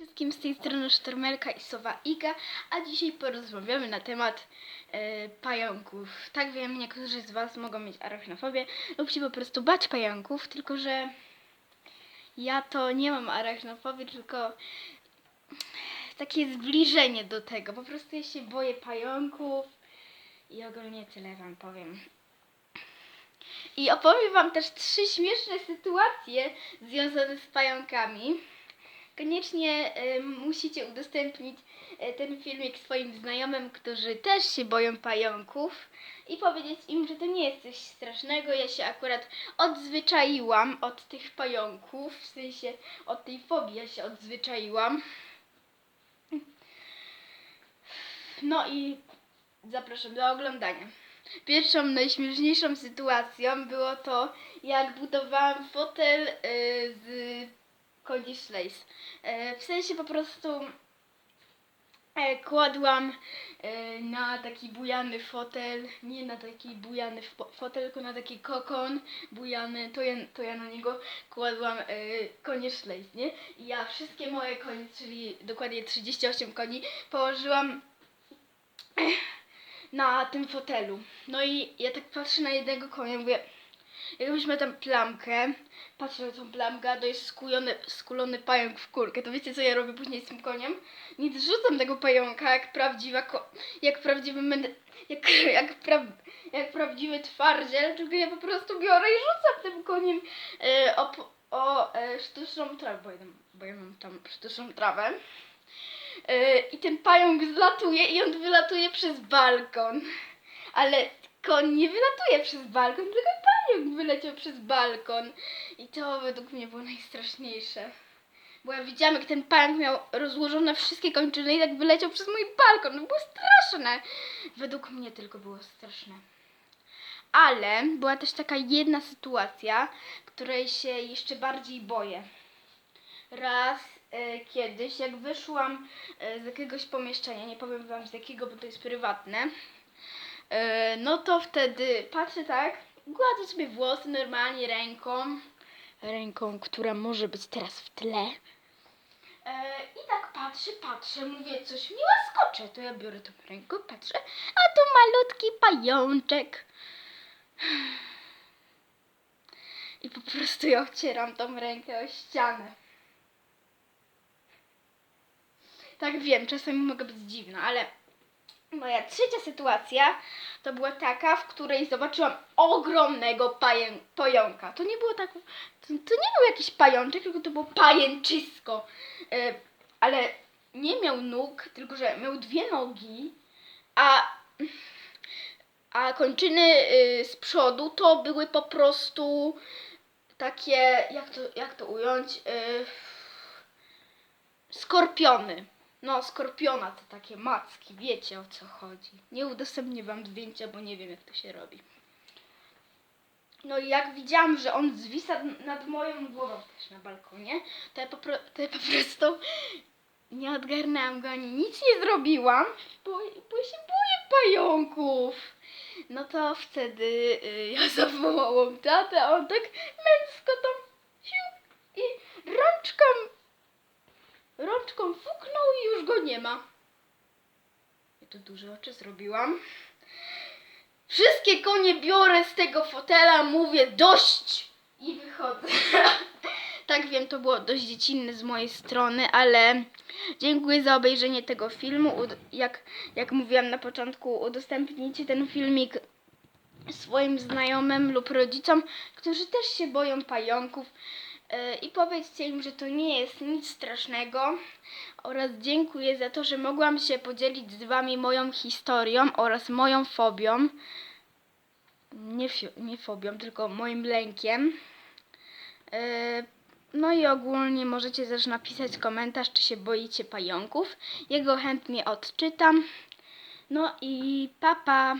Wszystkim z tej strony Sztormelka i Sowa Iga, a dzisiaj porozmawiamy na temat e, pająków. Tak wiem, niektórzy z Was mogą mieć arachnofobię lub się po prostu bać pająków, tylko że ja to nie mam arachnofobii, tylko takie zbliżenie do tego. Po prostu ja się boję pająków i ogólnie tyle Wam powiem. I opowiem Wam też trzy śmieszne sytuacje związane z pająkami. Koniecznie musicie udostępnić y, ten filmik swoim znajomym, którzy też się boją pająków i powiedzieć im, że to nie jest coś strasznego. Ja się akurat odzwyczaiłam od tych pająków, w sensie od tej fobii ja się odzwyczaiłam. No i zapraszam do oglądania. Pierwszą, najśmieszniejszą sytuacją było to, jak budowałam fotel y, z Cody Slays. E, W sensie po prostu e, kładłam e, na taki bujany fotel, nie na taki bujany fo- fotel, tylko na taki kokon bujany, to ja, to ja na niego kładłam konie Slays, nie? I ja wszystkie moje konie, czyli dokładnie 38 koni, położyłam na tym fotelu. No i ja tak patrzę na jednego konia, mówię, jakbyś miał tam plamkę, patrzę na tą plamkę, a to jest skulony, skulony pająk w kulkę. To wiecie, co ja robię później z tym koniem? Nie zrzucam tego pająka jak prawdziwa jak prawdziwy jak, jak, pra- jak prawdziwy twardziel, tylko ja po prostu biorę i rzucam tym koniem e, o, o e, sztuczną trawę, bo ja, tam, bo ja mam tam sztuczną trawę. E, I ten pająk zlatuje i on wylatuje przez balkon. Ale koń nie wylatuje przez balkon, tylko pająk wyleciał przez balkon. I to według mnie było najstraszniejsze. Bo ja widziałam, jak ten pająk miał rozłożone wszystkie kończyny i tak wyleciał przez mój balkon. To było straszne. Według mnie tylko było straszne. Ale była też taka jedna sytuacja, której się jeszcze bardziej boję. Raz e, kiedyś, jak wyszłam e, z jakiegoś pomieszczenia, nie powiem wam z jakiego, bo to jest prywatne, e, no to wtedy patrzę tak, gładzę sobie włosy normalnie ręką, ręką, która może być teraz w tle. E, I tak patrzę, patrzę, mówię, coś mi łaskocze. To ja biorę tą rękę, patrzę, a tu malutki pajączek. I po prostu ja ocieram tą rękę o ścianę. Tak wiem, czasami mogę być dziwna, ale moja trzecia sytuacja to była taka, w której zobaczyłam ogromnego paję, pająka. To nie było tak, to, to nie był jakiś pajączek, tylko to było pajęczysko. E, ale nie miał nóg, tylko że miał dwie nogi, a, a kończyny y, z przodu to były po prostu takie, jak to, jak to ująć, y, skorpiony. No, skorpiona to takie macki, wiecie o co chodzi. Nie udostępnię wam zdjęcia, bo nie wiem jak to się robi. No i jak widziałam, że on zwisa nad moją głową też na balkonie, to ja to ja po prostu nie odgarnęłam go ani nic nie zrobiłam, bo, bo ja się boję pająków. No to wtedy y, ja zawołałam tatę, on tak męsko tam siu, i rączką rączką fuknął i już go nie ma. Ja tu duże oczy zrobiłam. Wszystkie konie biorę z tego fotela, mówię dość i wychodzę. tak wiem, to było dość dziecinne z mojej strony, ale dziękuję za obejrzenie tego filmu. Jak, jak mówiłam na początku, udostępnijcie ten filmik swoim znajomym lub rodzicom, którzy też się boją pająków. Yy, I powiedzcie im, że to nie jest nic strasznego. Oraz dziękuję za to, że mogłam się podzielić z Wami moją historią oraz moją fobią. Nie, nie fobią, tylko moim lękiem. Yy, No i ogólnie możecie też napisać komentarz, czy się boicie pająków. Jego chętnie odczytam. No i papa. Pa.